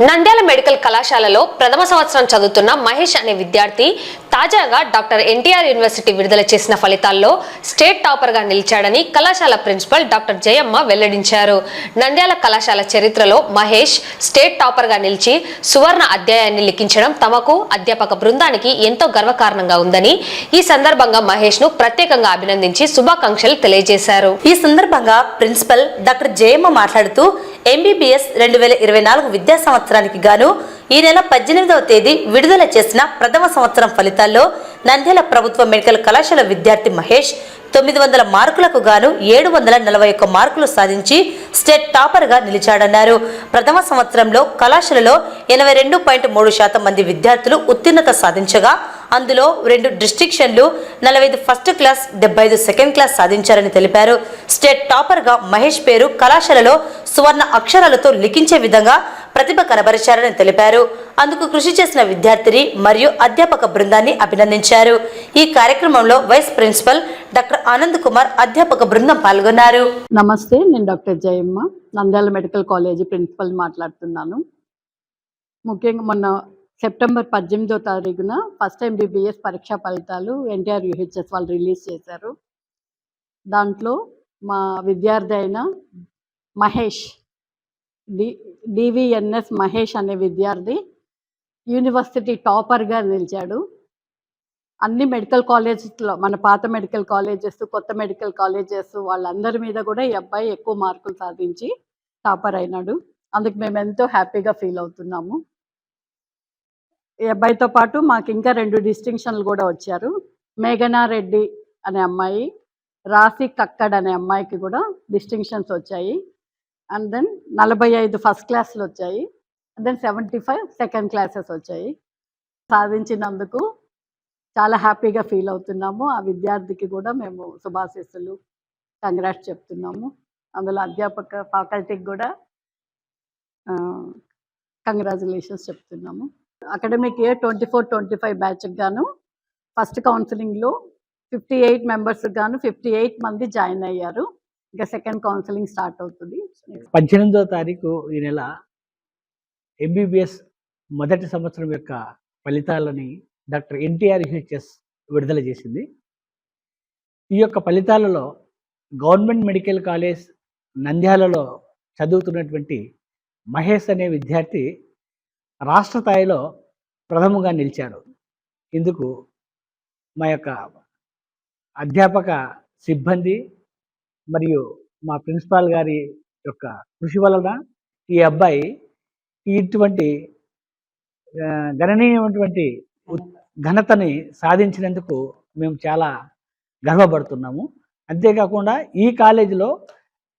Nandyal medical కళాశాలలో ప్రథమ సంవత్సరం చదువుతున్న మహేష్ అనే విద్యార్థి తాజాగా డాక్టర్ ఎన్టీఆర్ యూనివర్సిటీ విడుదల చేసిన ఫలితాల్లో స్టేట్ టాపర్గా నిలిచాడని కళాశాల ప్రిన్సిపల్ డాక్టర్ జయమ్మ వెల్లడించారు. నంద్యాల కళాశాల చరిత్రలో మహేష్ స్టేట్ టాపర్గా నిలిచి సువర్ణ అధ్యాయాన్ని లిఖించడం తమకు అధ్యాపక బృందానికి ఎంతో గర్వకారణంగా ఉందని ఈ సందర్భంగా మహేష్ను ప్రత్యేకంగా అభినందించి శుభాకాంక్షలు తెలియజేశారు. ఈ సందర్భంగా ప్రిన్సిపల్ డాక్టర్ జయమ్మ మాట్లాడుతూ ఎంబీబీఎస్ రెండు వేల ఇరవై నాలుగు విద్యా సంవత్సరానికి గాను ఈ నెల పద్దెనిమిదవ తేదీ విడుదల చేసిన ప్రథమ సంవత్సరం ఫలితాల్లో నంద్యాల ప్రభుత్వ మెడికల్ కళాశాల విద్యార్థి మహేష్ తొమ్మిది వందల మార్కులకు గాను ఏడు వందల నలభై ఒక్క మార్కులు సాధించి స్టేట్ టాపర్గా నిలిచాడన్నారు. ప్రథమ సంవత్సరంలో కళాశాలలో ఎనభై రెండు పాయింట్ మూడు శాతం మంది విద్యార్థులు ఉత్తీర్ణత సాధించగా అందులో రెండు డిస్టింక్షన్లు నలభై ఐదు ఫస్ట్ క్లాస్ డెబ్బై ఐదు సెకండ్ క్లాస్ సాధించారని తెలిపారు. స్టేట్ టాపర్గా మహేష్ పేరు కళాశాలలో సువర్ణ అక్షరాలతో లిఖించే విధంగా ప్రతిభ కనబరిచారని తెలిపారు. అందుకు కృషి చేసిన విద్యార్థిని మరియు అధ్యాపక బృందాన్ని అభినందించారు. ఈ కార్యక్రమంలో vice principal doctor Anand Kumar అధ్యాపక బృందం పాల్గొన్నారు. నమస్తే నేను doctor Jayamma Nandyal medical college principal మాట్లాడుతున్నాను. ముఖ్యంగా మొన్న సెప్టెంబర్ పద్దెనిమిదో తారీఖున ఫస్ట్ ఎంబీబీఎస్ పరీక్షా ఫలితాలు ఎన్టీఆర్ యూహెచ్ఎస్ వాళ్ళు రిలీజ్ చేశారు. దాంట్లో మా విద్యార్థి అయిన మహేష్ డి డివిఎన్ఎస్ మహేష్ అనే విద్యార్థి యూనివర్సిటీ టాపర్గా నిలిచాడు. అన్ని మెడికల్ కాలేజెస్లో మన పాత మెడికల్ కాలేజెస్ కొత్త మెడికల్ కాలేజెస్ వాళ్ళందరి మీద కూడా ఈ అబ్బాయి ఎక్కువ మార్కులు సాధించి టాపర్ అయినాడు. అందుకు మేము ఎంతో హ్యాపీగా ఫీల్ అవుతున్నాము. ఈ అబ్బాయితో పాటు మాకు ఇంకా రెండు డిస్టింక్షన్లు కూడా వచ్చారు. మేఘనా రెడ్డి అనే అమ్మాయి రాసి కక్కడ్ అనే అమ్మాయికి కూడా డిస్టింక్షన్స్ వచ్చాయి. అండ్ దెన్ నలభై ఐదు ఫస్ట్ క్లాసులు వచ్చాయి. And then seventy five second classes వచ్చాయి. సాధించినందుకు చాలా హ్యాపీగా ఫీల్ అవుతున్నాము. ఆ విద్యార్థికి కూడా మేము శుభాశీస్సులు. కంగ్రాట్స్ చెప్తున్నాము. అందులో అధ్యాపక ఫ్యాకల్టీకి కూడా కంగ్రాచులేషన్స్ చెప్తున్నాము. Academic year twenty four twenty five బ్యాచ్కి గాను ఫస్ట్ కౌన్సిలింగ్లో ఫిఫ్టీ ఎయిట్ మెంబర్స్కి గాను ఫిఫ్టీ ఎయిట్ మంది జాయిన్ అయ్యారు. ఇంకా సెకండ్ కౌన్సిలింగ్ స్టార్ట్ అవుతుంది. పద్దెనిమిదో తారీఖు ఈ నెల ఎంబీబీఎస్ మొదటి సంవత్సరం యొక్క ఫలితాలని డాక్టర్ ఎన్టీఆర్ హెచ్ఎస్ విడుదల చేసింది. ఈ యొక్క ఫలితాలలో గవర్నమెంట్ మెడికల్ కాలేజ్ నంద్యాలలో చదువుతున్నటువంటి మహేష్ అనే విద్యార్థి రాష్ట్ర స్థాయిలో ప్రథమంగా నిలిచాడు ఇందుకు మా యొక్క అధ్యాపక సిబ్బంది మరియు మా ప్రిన్సిపాల్ గారి యొక్క కృషి వలన ఈ అబ్బాయి ఇటువంటి గణనీయమైనటువంటి ఉత్- ఘనతని సాధించినందుకు మేము చాలా గర్వపడుతున్నాము. అంతేకాకుండా ఈ కాలేజీలో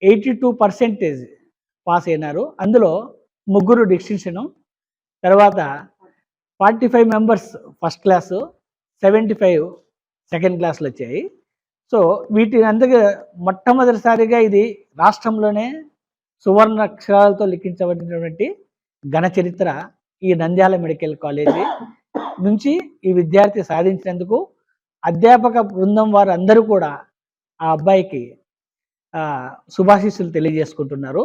ఎయిటీ టూ పర్సెంటేజ్ పాస్ అయినారు. అందులో ముగ్గురు డిస్టింక్షను తర్వాత forty five members first class seventy five second క్లాసులు వచ్చాయి. సో వీటి అందుకే మొట్టమొదటిసారిగా ఇది రాష్ట్రంలోనే సువర్ణ అక్షరాలతో లిఖించబడినటువంటి ఘన చరిత్ర ఈ నంద్యాల మెడికల్ కాలేజీ నుంచి ఈ విద్యార్థి సాధించినందుకు అధ్యాపక బృందం వారు అందరూ కూడా ఆ అబ్బాయికి శుభాశీస్సులు తెలియజేసుకుంటున్నారు.